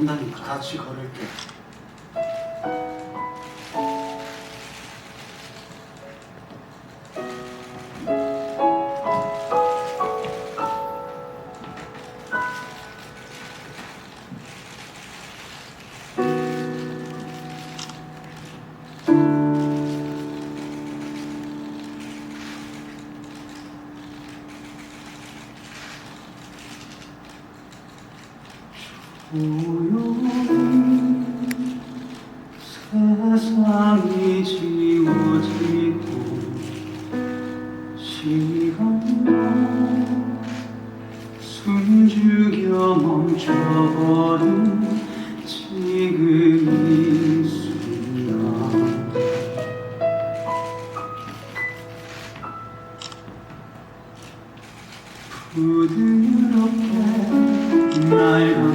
한다니까. 같이 걸을게. 조용히 세상이 지워지고 시간도 숨죽여 멈춰버린 지금 이 순간 부드럽게 날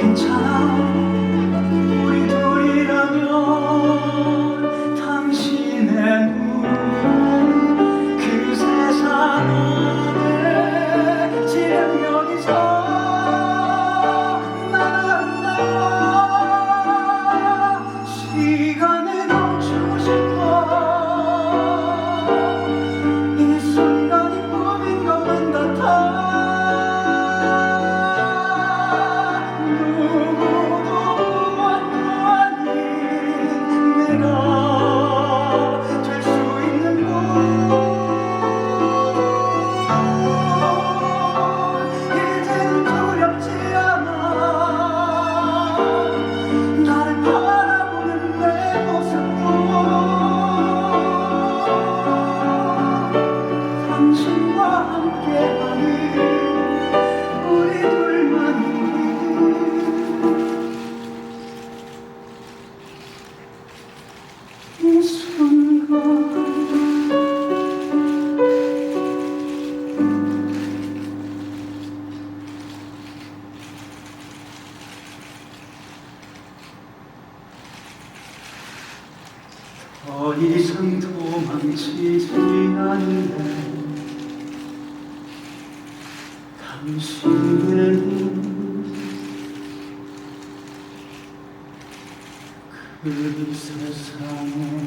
괜찮아. 우리 둘이라면 당신의 이상 도망치지 않네 당신은 그 세상에